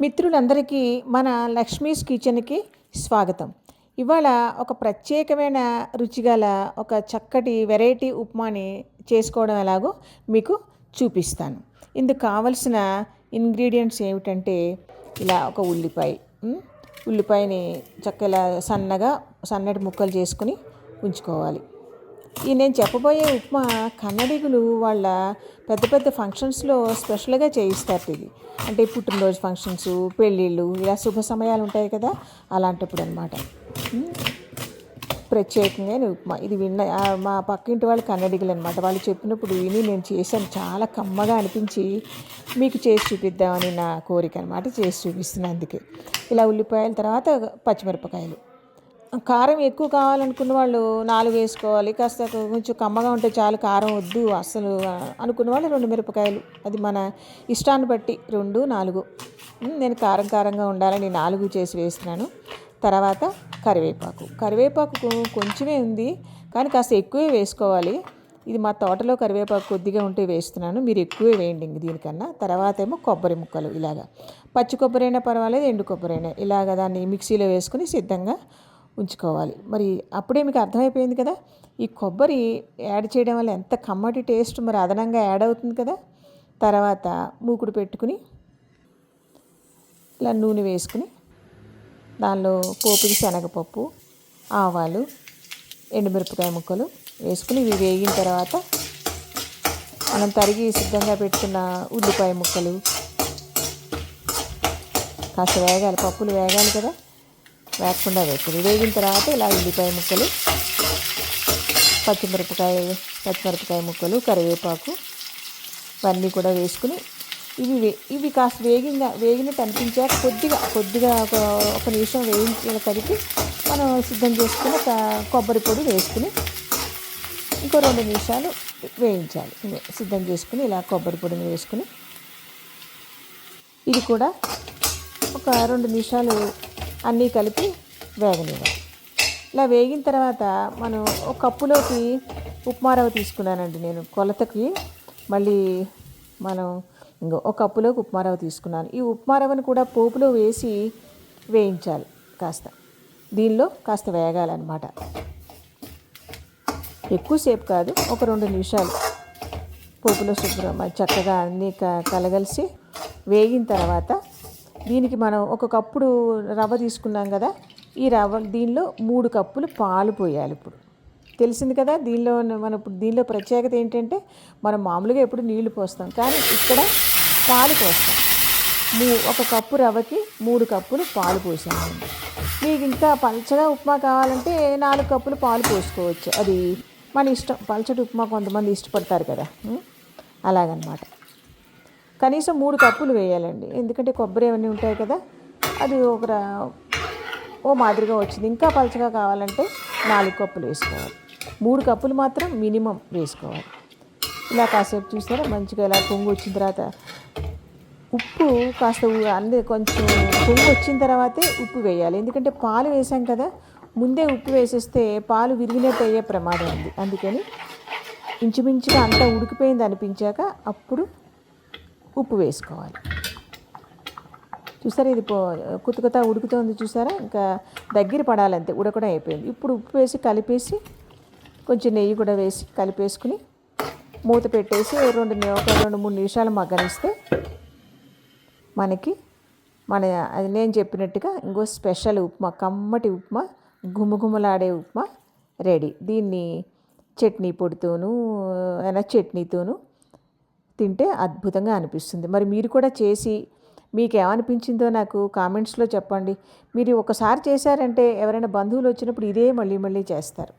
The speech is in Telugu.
మిత్రులందరికీ మన లక్ష్మీస్ కిచెన్కి స్వాగతం. ఇవాళ ఒక ప్రత్యేకమైన రుచిగల ఒక చక్కటి వెరైటీ ఉప్మాని చేసుకోవడం ఎలాగో మీకు చూపిస్తాను. ఇందుకు కావలసిన ఇంగ్రీడియంట్స్ ఏమిటంటే ఇలా ఒక ఉల్లిపాయ ఉల్లిపాయని చక్కగా సన్నగా సన్నటి ముక్కలు చేసుకుని ఉంచుకోవాలి. ఈ నేను చెప్పబోయే ఉప్మా కన్నడిగులు వాళ్ళ పెద్ద పెద్ద ఫంక్షన్స్లో స్పెషల్గా చేయిస్తారు ఇది. అంటే పుట్టినరోజు ఫంక్షన్స్ పెళ్ళిళ్ళు ఇలా శుభ సమయాలు ఉంటాయి కదా అలాంటప్పుడు అనమాట ప్రత్యేకంగా ఉప్మా. ఇది విన్న మా పక్కింటి వాళ్ళు కన్నడిగులు అనమాట వాళ్ళు చెప్పినప్పుడు విని నేను చేశాను. చాలా కమ్మగా అనిపించి మీకు చేసి చూపిద్దామని నా కోరిక అనమాట చేసి చూపిస్తున్నాను అందుకే. ఇలా ఉల్లిపాయల తర్వాత పచ్చిమిరపకాయలు. కారం ఎక్కువ కావాలనుకున్న వాళ్ళు నాలుగు వేసుకోవాలి. కాస్త కొంచెం కమ్మగా ఉంటే చాలు కారం వద్దు అసలు అనుకున్న వాళ్ళు రెండు మిరపకాయలు. అది మన ఇష్టాన్ని బట్టి రెండు నాలుగు. నేను కారం కారంగా ఉండాలని నాలుగు చేసి వేస్తున్నాను. తర్వాత కరివేపాకు. కరివేపాకు కొంచెమే ఉంది కానీ కాస్త ఎక్కువే వేసుకోవాలి. ఇది మా తోటలో కరివేపాకు కొద్దిగా ఉంటే వేస్తున్నాను. మీరు ఎక్కువే వేయండి ఇంక దీనికన్నా. తర్వాత ఏమో కొబ్బరి ముక్కలు ఇలాగా. పచ్చి కొబ్బరి అయినా పర్వాలేదు ఎండు కొబ్బరి అయినా. ఇలాగ దాన్ని మిక్సీలో వేసుకుని సిద్ధంగా ఉంచుకోవాలి. మరి అప్పుడే మీకు అర్థమైపోయింది కదా? ఈ కొబ్బరి యాడ్ చేయడం వల్ల ఎంత కమ్మటి టేస్ట్ మరి అదనంగా యాడ్ అవుతుంది కదా? తర్వాత మూకుడు పెట్టుకుని ఇలా నూనె వేసుకుని దానిలో పోపుకి శనగపప్పు ఆవాలు ఎండుమిరపకాయ ముక్కలు వేసుకుని ఇవి వేగిన తర్వాత మనం తరిగి సిద్ధంగా పెట్టుకున్న ఉల్లిపాయ ముక్కలు కాస్త వేగాలి పప్పులు వేగాలి కదా? వేగకుండా వేసుకుని వేగిన తర్వాత ఇలా ఉల్లిపాయ ముక్కలు పచ్చిమిరపకాయ పచ్చిమిరపకాయ ముక్కలు కరివేపాకు ఇవన్నీ కూడా వేసుకుని ఇవి ఇవి కాస్త వేగిన వేగినట్టు అనిపించాక కొద్దిగా కొద్దిగా ఒక ఒక నిమిషం వేయించి కలిపి మనం సిద్ధం చేసుకుని కొబ్బరి పొడి వేసుకుని ఇంకో రెండు నిమిషాలు వేయించాలి. సిద్ధం చేసుకుని ఇలా కొబ్బరి పొడిని వేసుకుని ఇది కూడా ఒక రెండు నిమిషాలు అన్నీ కలిపి వేగనివ్వాలి. ఇలా వేగిన తర్వాత మనం ఒక కప్పులోకి ఉప్మా రవ్వ తీసుకున్నానండి నేను కొలతకి. మళ్ళీ మనం ఇంకో ఒక కప్పులోకి ఉప్మా రవ్వ తీసుకున్నాను. ఈ ఉప్మా రవ్వను కూడా పోపులో వేసి వేయించాలి కాస్త. దీనిలో కాస్త వేగాలన్నమాట. ఎక్కువసేపు కాదు ఒక రెండు నిమిషాలు పోపులో శుభ్రం చక్కగా అన్నీ క- కలగలిసి వేగిన తర్వాత దీనికి మనం ఒక కప్పుడు రవ్వ తీసుకున్నాం కదా ఈ రవ్వ దీనిలో మూడు కప్పులు పాలు పోయాలి ఇప్పుడు. తెలిసింది కదా దీనిలో మన ఇప్పుడు దీనిలో ప్రత్యేకత ఏంటంటే మనం మామూలుగా ఎప్పుడు నీళ్ళు పోస్తాం కానీ ఇక్కడ పాలు పోస్తాం. మూ ఒక కప్పు రవ్వకి మూడు కప్పులు పాలు పోసామండి మీకు ఇంకా పలచగా ఉప్మా కావాలంటే నాలుగు కప్పులు పాలు పోసుకోవచ్చు. అది మన ఇష్టం. పల్చటి ఉప్మా కొంతమంది ఇష్టపడతారు కదా అలాగనమాట. కనీసం మూడు కప్పులు వేయాలండి. ఎందుకంటే కొబ్బరి అవన్నీ ఉంటాయి కదా అది ఒక ఓ మాదిరిగా వచ్చింది. ఇంకా పలచగా కావాలంటే నాలుగు కప్పులు వేసుకోవాలి. మూడు కప్పులు మాత్రం మినిమం వేసుకోవాలి. ఇలా కాసేపు చూస్తారా మంచిగా ఇలా పొంగు వచ్చిన తర్వాత ఉప్పు కాస్త అందే కొంచెం పొంగు వచ్చిన తర్వాతే ఉప్పు వేయాలి. ఎందుకంటే పాలు వేసాం కదా ముందే ఉప్పు వేసేస్తే పాలు విరిగినట్టు అయ్యే ప్రమాదం ఉంది. అందుకని ఇంచుమించుగా అంతా ఉడికిపోయింది అనిపించాక అప్పుడు ఉప్పు వేసుకోవాలి. చూసారా ఇది పో కుతుకుతా ఉడుకుతోంది చూసారా? ఇంకా దగ్గర పడాలంతే ఉడకడం అయిపోయింది. ఇప్పుడు ఉప్పు వేసి కలిపేసి కొంచెం నెయ్యి కూడా వేసి కలిపేసుకుని మూత పెట్టేసి రెండు ఒక రెండు మూడు నిమిషాలు మగ్గనిస్తే మనకి మన అది నేను చెప్పినట్టుగా ఇంకో స్పెషల్ ఉప్మా కమ్మటి ఉప్మా గుమగుమలాడే ఉప్మా రెడీ. దీన్ని చట్నీ పొడితోనూ అయినా చట్నీతోనూ తింటే అద్భుతంగా అనిపిస్తుంది. మరి మీరు కూడా చేసి మీకు ఏమనిపించిందో నాకు కామెంట్స్లో చెప్పండి. మీరు ఒకసారి చేశారంటే ఎవరైనా బంధువులు వచ్చినప్పుడు ఇదే మళ్ళీ మళ్ళీ చేస్తారు.